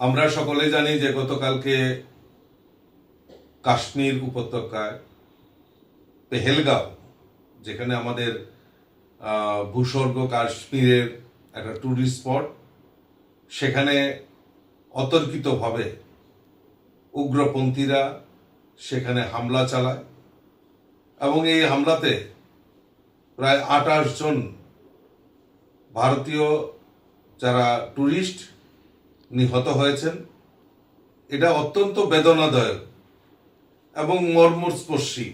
আমরা সকলে জানি যে গতকালকে কাশ্মীর উপত্যকায় পেহেলগাঁও, যেখানে আমাদের ভূস্বর্গ কাশ্মীরের একটা ট্যুরিস্ট স্পট সেখানে অতর্কিতভাবে উগ্রপন্থীরা সেখানে হামলা চালায় এবং এই হামলাতে প্রায় আঠাশ জন ভারতীয় যারা ট্যুরিস্ট নিহত হয়েছেন। এটা অত্যন্ত বেদনাদায়ক এবং মর্মস্পর্শী।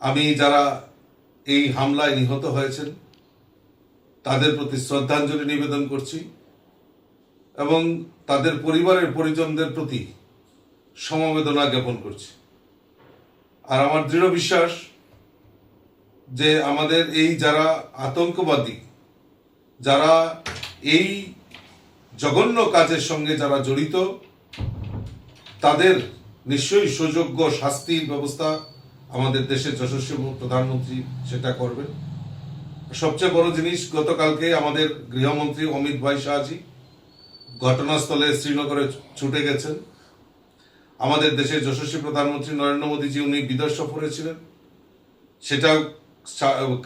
আমি যারা এই হামলায় নিহত হয়েছেন, তাদের প্রতি শ্রদ্ধাঞ্জলি নিবেদন করছি এবং তাদের পরিবারের পরিজনদের প্রতি সমবেদনা জ্ঞাপন করছি। আর আমার দৃঢ় বিশ্বাস যে আমাদের এই যারা আতঙ্কবাদী, যারা এই জঘন্য কাজের সঙ্গে যারা জড়িত, তাদের নিশ্চয়ই সুযোগ্য শাস্তির ব্যবস্থা আমাদের দেশের যশস্বী প্রধানমন্ত্রী সেটা করবেন। সবচেয়ে বড় জিনিস, গতকালকে আমাদের গৃহমন্ত্রী অমিত ভাই শাহজি ঘটনাস্থলে শ্রীনগরে ছুটে গেছেন। আমাদের দেশের যশস্বী প্রধানমন্ত্রী নরেন্দ্র মোদীজি, উনি বিদেশ সফরে ছিলেন। সেটা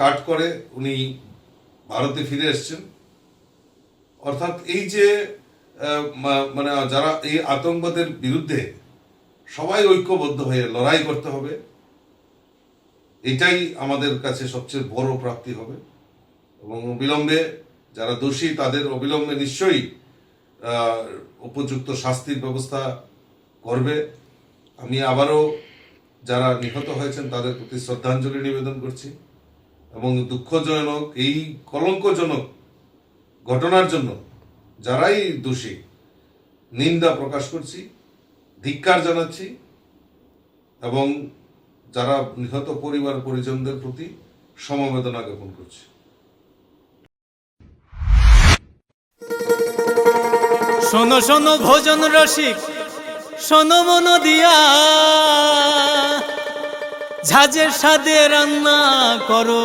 কাট করে উনি ভারতে ফিরে এসেছেন। অর্থাৎ এই যে মানে যারা এই আতঙ্কবাদের বিরুদ্ধে সবাই ঐক্যবদ্ধ হয়ে লড়াই করতে হবে, এটাই আমাদের কাছে সবচেয়ে বড় প্রাপ্তি হবে। এবং অবিলম্বে যারা দোষী, তাদের অবিলম্বে নিশ্চয়ই উপযুক্ত শাস্তির ব্যবস্থা করবে। আমি আবারও যারা নিহত হয়েছেন, তাদের প্রতি শ্রদ্ধাঞ্জলি নিবেদন করছি। এবং দুঃখজনক, এই কলঙ্কজনক ঘটনার জন্য যারাই দোষী, নিন্দা প্রকাশ করছি, ধিক্কার জানাচ্ছি এবং যারা নিহত পরিবার পরিজনদের প্রতি সমবেদনা জ্ঞাপন করছি। শোনো শোনো ভোজন রসিক, শোনো মন দিয়া। ঝাঁঝের সাদে রান্না করো।